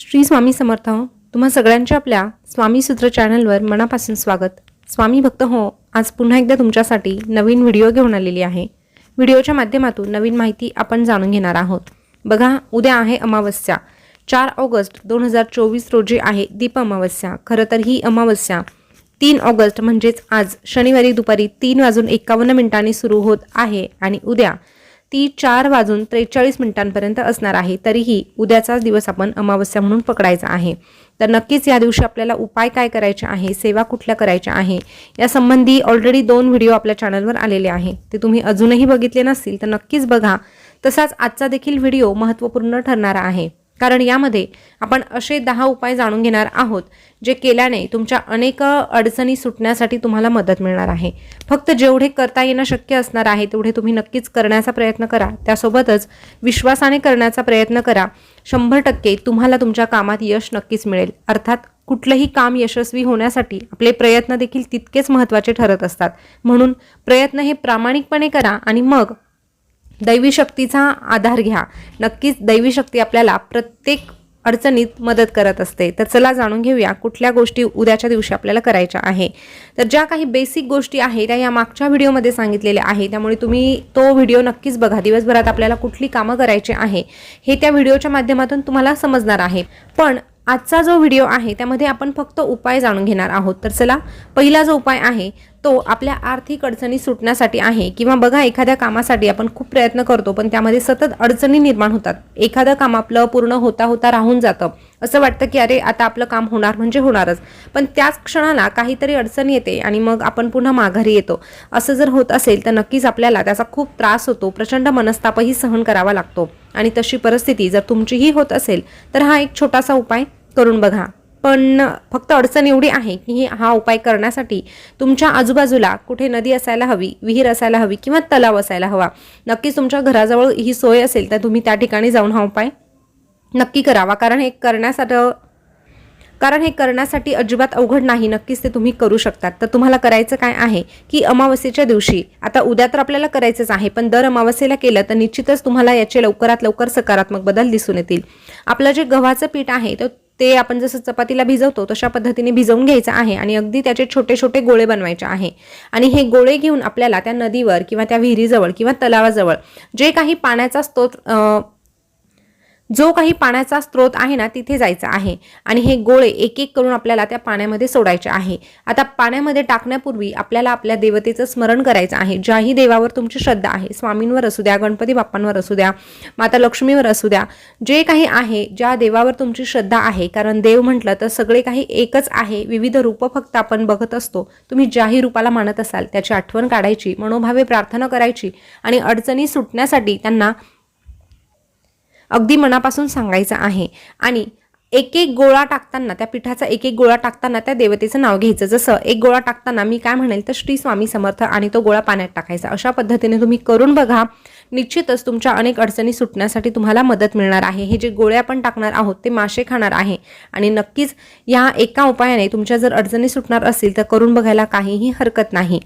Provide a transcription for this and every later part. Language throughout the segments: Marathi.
श्री स्वामी समर्थ तुम्हा सगळ्यांच्या आपल्या स्वामी सूत्र चॅनलवर मनापासून स्वागत. स्वामी भक्त हो आज पुन्हा एकदा तुमच्यासाठी नवीन व्हिडिओ घेऊन आलेली आहे. व्हिडिओच्या माध्यमातून नवीन माहिती आपण जाणून घेणार आहोत. बघा उद्या आहे अमावस्या. चार ऑगस्ट दोन हजार चोवीस रोजी आहे दीप अमावस्या. खरं तर ही अमावस्या. तीन ऑगस्ट म्हणजेच आज. शनिवारी दुपारी तीन वाजून एकावन्न मिनिटांनी सुरू होत आहे आणि उद्या ती चार वाजून त्रेचाळीस मिनिटांपर्यंत असणार आहे. तरीही उद्याचाच दिवस आपण अमावस्या म्हणून पकडायचा आहे. तर नक्कीच या दिवशी आपल्याला उपाय काय करायचे आहे? सेवा कुठल्या करायच्या आहे? या संबंधी ऑलरेडी दोन व्हिडिओ आपल्या चॅनलवर आलेले आहे. ते तुम्ही अजूनही बघितले नसतील तर नक्कीच बघा. तसाच आजचा देखील व्हिडिओ महत्त्वपूर्ण ठरणारा आहे. कारण यामध्ये आपण असे दहा उपाय जाणून घेणार आहोत जे केल्याने तुमच्या अनेक अडचणी सुटण्यासाठी तुम्हाला मदत मिळणार आहे. फक्त जेवढे करता येणं शक्य असणार आहे तेवढे तुम्ही नक्कीच करण्याचा प्रयत्न करा. त्यासोबतच विश्वासाने करण्याचा प्रयत्न करा. शंभर टक्के तुम्हाला तुमच्या कामात यश नक्कीच मिळेल. अर्थात कुठलंही काम यशस्वी होण्यासाठी आपले प्रयत्न देखील तितकेच महत्त्वाचे ठरत असतात. म्हणून प्रयत्न हे प्रामाणिकपणे करा आणि मग दैवी शक्तीचा आधार घ्या. नक्कीच दैवी शक्ती आपल्याला प्रत्येक अडचणीत मदत करत असते. तर चला जाणून घेऊया कुठल्या गोष्टी उद्याच्या दिवशी आपल्याला करायच्या आहे. तर ज्या काही बेसिक गोष्टी आहेत त्या या मागच्या व्हिडिओमध्ये सांगितलेल्या आहे त्यामुळे तुम्ही तो व्हिडिओ नक्कीच बघा. दिवसभरात आपल्याला कुठली कामं करायची आहे हे त्या व्हिडिओच्या माध्यमातून तुम्हाला समजणार आहे. पण आजचा जो व्हिडिओ आहे त्यामध्ये आपण फक्त उपाय जाणून घेणार आहोत. तर चला पहिला जो उपाय आहे तो आपल्या आर्थिक अडचणी सुटण्यासाठी आहे किंवा बघा एखाद्या कामासाठी आपण खूप प्रयत्न करतो पण त्यामध्ये सतत अडचणी निर्माण होतात. एखादं काम आपलं पूर्ण होता होता राहून जातं. असं वाटतं की अरे आता आपलं काम होणार म्हणजे होणारच. पण त्याच क्षणाला काहीतरी अडचण येते आणि मग आपण पुन्हा माघारी येतो. असं जर होत असेल तर नक्कीच आपल्याला त्याचा खूप त्रास होतो. प्रचंड मनस्तापही सहन करावा लागतो. आणि तशी परिस्थिती जर तुमचीही होत असेल तर हा एक छोटासा उपाय करून बघा. पण फक्त अडचण एवढी आहे की हा उपाय करण्यासाठी तुमच्या आजूबाजूला कुठे नदी असायला हवी विहीर असायला हवी किंवा तलाव असायला हवा नक्कीच तुमच्या घराजवळ ही सोय असेल तर तुम्ही त्या ठिकाणी जाऊन हा उपाय नक्की करावा. कारण हे करण्यासाठी कारण हे करण्यासाठी अजिबात अवघड नाही. नक्कीच ते तुम्ही करू शकतात. तर तुम्हाला करायचं काय आहे की अमावस्येच्या दिवशी आता उद्या तर आपल्याला करायचंच आहे पण दर अमावस्येला केलं तर निश्चितच तुम्हाला याचे लवकरात लवकर सकारात्मक बदल दिसून येतील. आपलं जे गव्हाचं पीठ आहे तर ते आपण जसं चपातीला भिजवतो तशा पद्धतीने भिजवून घ्यायचं आहे आणि अगदी त्याचे छोटे छोटे गोळे बनवायचे आहे. आणि हे गोळे घेऊन आपल्याला त्या नदीवर किंवा त्या विहिरीजवळ किंवा तलावाजवळ जे काही पाण्याचा स्त्रोत जो काही पाण्याचा स्रोत आहे ना तिथे जायचा आहे. आणि हे गोळे एक एक करून आपल्याला त्या पाण्यामध्ये सोडायचे आहे. आता पाण्यामध्ये टाकण्यापूर्वी आपल्याला आपल्या देवतेचं स्मरण करायचं आहे. ज्याही देवावर तुमची श्रद्धा आहे स्वामींवर असू द्या गणपती बाप्पांवर असू द्या माता लक्ष्मीवर असू द्या जे काही आहे ज्या देवावर तुमची श्रद्धा आहे कारण देव म्हटलं तर सगळे काही एकच आहे विविध रूपं फक्त आपण बघत असतो. तुम्ही ज्याही रूपाला मानत असाल त्याची आठवण काढायची मनोभावे प्रार्थना करायची आणि अडचणी सुटण्यासाठी त्यांना अगदी मनापासून सांगायचं आहे. आणि एक एक गोळा टाकताना त्या पिठाचा एक एक गोळा टाकताना त्या देवतेचं नाव घ्यायचं. जसं एक गोळा टाकताना मी काय म्हणेल तर श्री स्वामी समर्थ आणि तो गोळा पाण्यात टाकायचा. अशा पद्धतीने तुम्ही करून बघा. निश्चितच तुमच्या अनेक अडचणी सुटण्यासाठी तुम्हाला मदत मिळणार आहे. हे जे गोळे आपण टाकणार आहोत ते मासे खाणार आहे. आणि नक्कीच या एका उपायाने तुमच्या जर अडचणी सुटणार असतील तर करून बघायला काहीही हरकत नाही.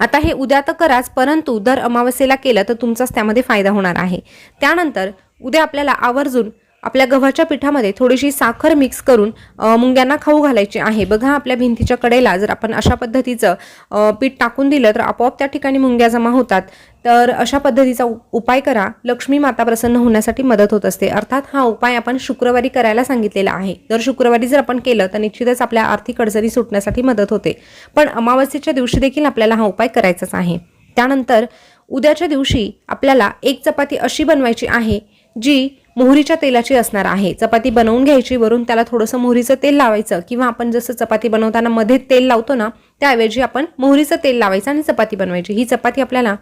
आता हे उद्या तर कराच परंतु दर अमावस्येला केलं तर तुमचाच त्यामध्ये फायदा होणार आहे. त्यानंतर उद्या आपल्याला आवर्जून आपल्या गव्हाच्या पिठामध्ये थोडीशी साखर मिक्स करून मुंग्यांना खाऊ घालायची आहे. बघा आपल्या भिंतीच्या कडेला जर आपण अशा पद्धतीचं पीठ टाकून दिलं तर आपोआप त्या ठिकाणी मुंग्या जमा होतात. तर अशा पद्धतीचा उपाय करा. लक्ष्मी माता प्रसन्न होण्यासाठी मदत होत असते. अर्थात हा उपाय आपण शुक्रवारी करायला सांगितलेला आहे. दर शुक्रवारी जर आपण केलं तर निश्चितच आपल्या आर्थिक अडचणी सुटण्यासाठी मदत होते. पण अमावस्येच्या दिवशी देखील आपल्याला हा उपाय करायचाच आहे. त्यानंतर उद्याच्या दिवशी आपल्याला एक चपाती अशी बनवायची आहे जी मोहरीच्या तेलाची असणार आहे. चपाती बनवून घ्यायची वरून त्याला थोडंसं मोहरीचं तेल लावायचं किंवा आपण जसं चपाती बनवताना मध्ये तेल लावतो ना त्याऐवजी आपण मोहरीचं तेल लावायचं आणि चपाती बनवायची. ही चपाती आपल्याला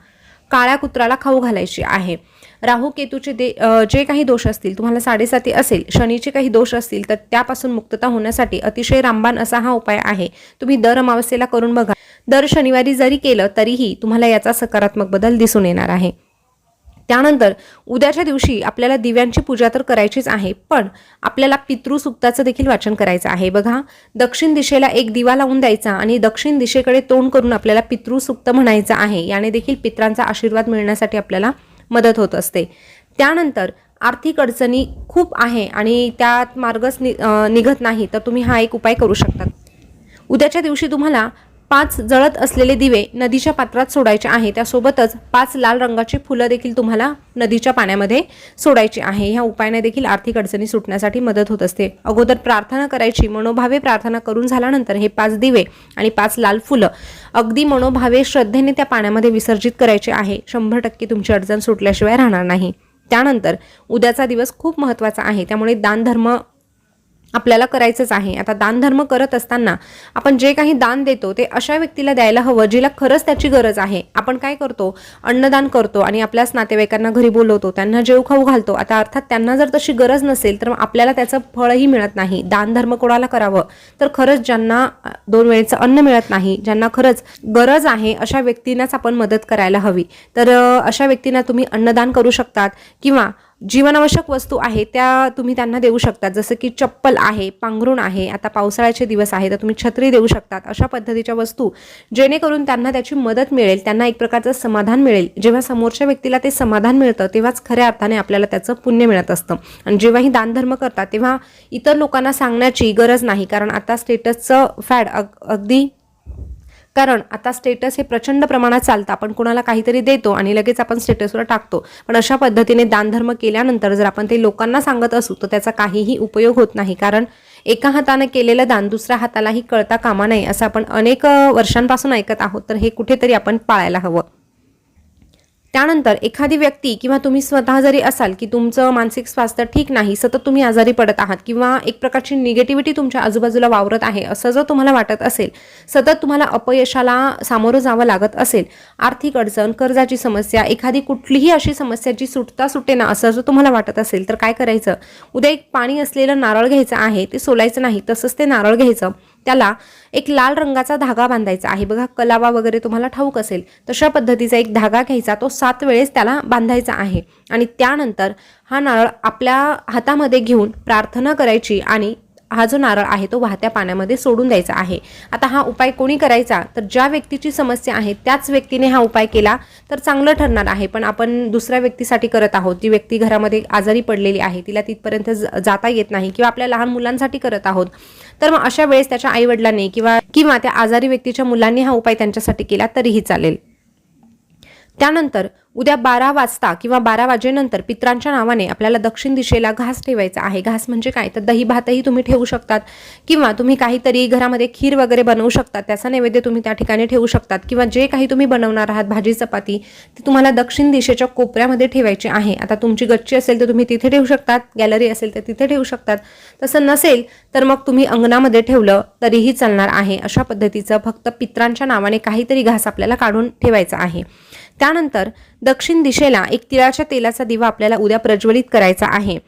काळ्या कुत्राला खाऊ घालायची आहे. राहू केतूचे दे जे काही दोष असतील तुम्हाला साडेसाती असेल शनीचे काही दोष असतील तर त्यापासून मुक्तता होण्यासाठी अतिशय रामबाण असा हा उपाय आहे. तुम्ही दर अमावस्येला करून बघा. दर शनिवारी जरी केलं तरीही तुम्हाला याचा सकारात्मक बदल दिसून येणार आहे. त्यानंतर उद्याच्या दिवशी आपल्याला दिव्यांची पूजा तर करायचीच आहे पण आपल्याला पितृसुक्ताचं देखील वाचन करायचं आहे. बघा दक्षिण दिशेला एक दिवा लावून द्यायचा आणि दक्षिण दिशेकडे तोंड करून आपल्याला पितृसुक्त म्हणायचं आहे. याने देखील पित्रांचा आशीर्वाद मिळण्यासाठी आपल्याला मदत होत असते. त्यानंतर आर्थिक अडचणी खूप आहे आणि त्यात मार्गच नि निघत नाही तर तुम्ही हा एक उपाय करू शकता. उद्याच्या दिवशी तुम्हाला पाच जळत असलेले दिवे नदीच्या पात्रात सोडायचे आहे. त्यासोबतच पाच लाल रंगाची फुलं देखील तुम्हाला नदीच्या पाण्यामध्ये सोडायची आहे. ह्या उपायाने देखील आर्थिक अडचणी सुटण्यासाठी मदत होत असते. अगोदर प्रार्थना करायची मनोभावे प्रार्थना करून झाल्यानंतर हे पाच दिवे आणि पाच लाल फुलं अगदी मनोभावे श्रद्धेने त्या पाण्यामध्ये विसर्जित करायचे आहे. शंभर टक्के तुमची अडचण सुटल्याशिवाय राहणार नाही. त्यानंतर उद्याचा दिवस खूप महत्त्वाचा आहे. त्यामुळे दानधर्म आपल्याला करायचंच आहे. आता दानधर्म करत असताना आपण जे काही दान देतो ते अशा व्यक्तीला द्यायला हवं जिला खरंच त्याची गरज आहे. आपण काय करतो? अन्नदान करतो आणि आपल्याच नातेवाईकांना घरी बोलवतो त्यांना जेव खाऊ घालतो. आता अर्थात त्यांना जर तशी गरज नसेल तर मग आपल्याला त्याचं फळही मिळत नाही. दानधर्म कोणाला करावं? तर खरंच ज्यांना दोन वेळेचं अन्न मिळत नाही ज्यांना खरंच गरज आहे अशा व्यक्तींनाच आपण मदत करायला हवी. तर अशा व्यक्तींना तुम्ही अन्नदान करू शकतात किंवा जीवनावश्यक वस्तू आहे त्या तुम्ही त्यांना देऊ शकता. जसं की चप्पल आहे पांघरुण आहे आता पावसाळ्याचे दिवस आहे तर तुम्ही छत्री देऊ शकतात. अशा पद्धतीच्या वस्तू जेणेकरून त्यांना त्याची मदत मिळेल त्यांना एक प्रकारचं समाधान मिळेल. जेव्हा समोरच्या व्यक्तीला ते समाधान मिळतं तेव्हाच खऱ्या अर्थाने आपल्याला त्याचं पुण्य मिळत असतं. आणि जेव्हाही दानधर्म करतात तेव्हा इतर लोकांना सांगण्याची गरज नाही कारण आता स्टेटसचं फॅड अग अगदी कारण आता स्टेटस हे प्रचंड प्रमाणात चालतं. आपण कोणाला काहीतरी देतो आणि लगेच आपण स्टेटसवर टाकतो. पण अशा पद्धतीने दानधर्म केल्यानंतर जर आपण ते लोकांना सांगत असू तर त्याचा काहीही उपयोग होत नाही. कारण एका हाताने केलेलं दान दुसऱ्या हातालाही कळता कामा नये असं आपण अनेक वर्षांपासून ऐकत आहोत. तर हे कुठेतरी आपण पाळायला हवं. त्यानंतर एखादी व्यक्ती किंवा तुम्ही स्वतः जरी असाल की तुमचं मानसिक स्वास्थ्य ठीक नाही सतत तुम्ही आजारी पडत आहात किंवा एक प्रकारची निगेटिव्हिटी तुमच्या आजूबाजूला वावरत आहे असं जर तुम्हाला वाटत असेल सतत तुम्हाला अपयशाला सामोरं जावं लागत असेल आर्थिक अडचण कर्जाची समस्या एखादी कुठलीही अशी समस्या जी सुटता सुटे ना असं जर तुम्हाला वाटत असेल तर काय करायचं? उद्या एक पाणी असलेलं नारळ घ्यायचं आहे ते सोलायचं नाही तसंच ते नारळ घ्यायचं. त्याला एक लाल रंगाचा धागा बांधायचा आहे. बघा कलावा वगैरे तुम्हाला ठाऊक असेल तशा पद्धतीचा एक धागा घ्यायचा. तो सात वेळेस त्याला बांधायचा आहे. आणि त्यानंतर हा नारळ आपल्या हातामध्ये घेऊन प्रार्थना करायची आणि हा जो नारळ आहे तो वाहत्या पाण्यामध्ये सोडून द्यायचा आहे. आता हा उपाय कोणी करायचा? तर ज्या व्यक्तीची समस्या आहे त्याच व्यक्तीने हा उपाय केला तर चांगलं ठरणार आहे. पण आपण दुसऱ्या व्यक्तीसाठी करत आहोत. जी व्यक्ती घरामध्ये आजारी पडलेली आहे तिला तिथपर्यंत ज- जाता येत नाही किंवा आपल्या लहान मुलांसाठी करत आहोत. तर मग अशा वेळेस त्याच्या आईवडिलांनी किंवा किंवा त्या आजारी व्यक्तीच्या मुलांनी हा उपाय त्यांच्यासाठी केला तरीही चालेल. त्यानंतर उद्या बारा वाजता किंवा बारा वाजेनंतर पित्रांच्या नावाने आपल्याला दक्षिण दिशेला घास ठेवायचा आहे. घास म्हणजे काय? तर दही भातही तुम्ही ठेवू शकतात किंवा तुम्ही काहीतरी घरामध्ये खीर वगैरे बनवू शकतात. त्याचा नैवेद्य तुम्ही त्या ठिकाणी ठेवू शकतात. किंवा जे काही तुम्ही बनवणार आहात भाजी चपाती ती तुम्हाला दक्षिण दिशेच्या कोपऱ्यामध्ये ठेवायची आहे. आता तुमची गच्ची असेल तर तुम्ही तिथे ठेवू शकतात. गॅलरी असेल तर तिथे ठेवू शकतात. तसं नसेल तर मग तुम्ही अंगणामध्ये ठेवलं तरीही चालणार आहे. अशा पद्धतीचं फक्त पित्रांच्या नावाने काहीतरी घास आपल्याला काढून ठेवायचा आहे. त्यानंतर दक्षिण दिशेला एक तिळाच्या तेलाचा दिवा आपल्याला उद्या प्रज्वलित करायचा आहे.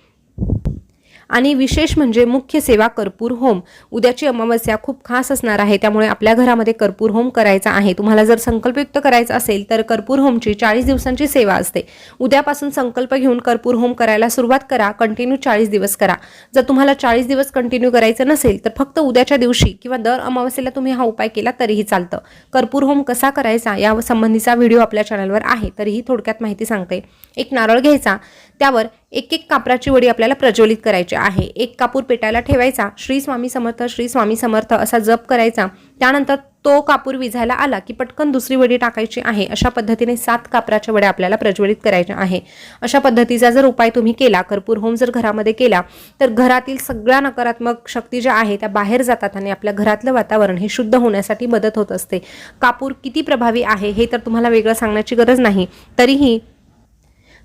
आणि विशेष म्हणजे मुख्य सेवा कर्पूर होम. उद्याची अमावस्या खूप खास असणार आहे त्यामुळे आपल्या घरामध्ये कर्पूर होम करायचा आहे. तुम्हाला जर संकल्पयुक्त करायचं असेल तर कर्पूर होमची चाळीस दिवसांची सेवा असते. उद्यापासून संकल्प घेऊन कर्पूर होम करायला सुरुवात करा कंटिन्यू चाळीस दिवस करा. जर तुम्हाला चाळीस दिवस कंटिन्यू करायचं नसेल तर फक्त उद्याच्या दिवशी किंवा दर अमावस्येला तुम्ही हा उपाय केला तरीही चालतं. कर्पूर होम कसा करायचा या संबंधीचा व्हिडिओ आपल्या चॅनलवर आहे तरीही थोडक्यात माहिती सांगते. एक नारळ घ्यायचा त्यावर एक एक कापराची वडी आपल्याला प्रज्वलित करायची आहे. एक कापूर पेटायला ठेवायचा. श्री स्वामी समर्थ श्री स्वामी समर्थ असा जप करायचा. त्यानंतर तो कापूर विझायला आला की पटकन दुसरी वडी टाकायची आहे. अशा पद्धतीने सात कापराच्या वड्या आपल्याला प्रज्वलित करायच्या आहे. अशा पद्धतीचा जर उपाय तुम्ही केला कर्पूर होम जर घरामध्ये केला तर घरातील सगळ्या नकारात्मक शक्ती ज्या आहे त्या बाहेर जातात आणि आपल्या घरातलं वातावरण हे शुद्ध होण्यासाठी मदत होत असते. कापूर किती प्रभावी आहे हे तर तुम्हाला वेगळं सांगण्याची गरज नाही. तरीही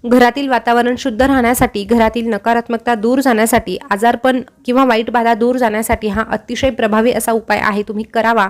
घरातील वातावरण शुद्ध राहण्यासाठी घरातील नकारात्मकता दूर जाण्यासाठी आजारपण किंवा वाईट बाधा दूर जाण्यासाठी हा अतिशय प्रभावी असा उपाय आहे. तुम्ही करावा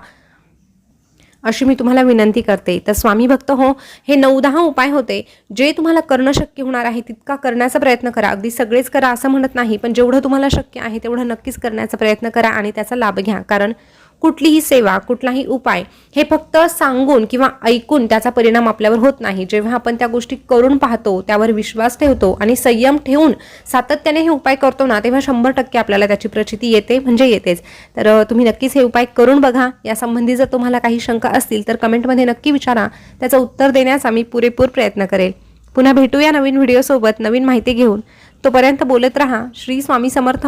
अशी मी तुम्हाला विनंती करते. तर स्वामी भक्त हो हे नऊ दहा उपाय होते. जे तुम्हाला करणं शक्य होणार आहे तितका करण्याचा प्रयत्न करा. अगदी सगळेच करा असं म्हणत नाही पण जेवढं तुम्हाला शक्य आहे तेवढं नक्कीच करण्याचा प्रयत्न करा आणि त्याचा लाभ घ्या. कारण कुठलीही सेवा कुठलाही उपाय हे फक्त सांगून किंवा ऐकून त्याचा परिणाम आपल्यावर होत नाही. जेव्हा आपण त्या गोष्टी करून पाहतो त्यावर विश्वास ठेवतो आणि संयम ठेवून सातत्याने हे उपाय करतो ना तेव्हा शंभर टक्के आपल्याला त्याची प्रचिती येते म्हणजे येतेच. तर तुम्ही नक्कीच हे उपाय करून बघा. यासंबंधी जर तुम्हाला काही शंका असतील तर कमेंटमध्ये नक्की विचारा. त्याचं उत्तर देण्याचा मी पुरेपूर प्रयत्न करेल. पुन्हा भेटूया नवीन व्हिडिओसोबत नवीन माहिती घेऊन. तोपर्यंत बोलत राहा. श्री स्वामी समर्थ.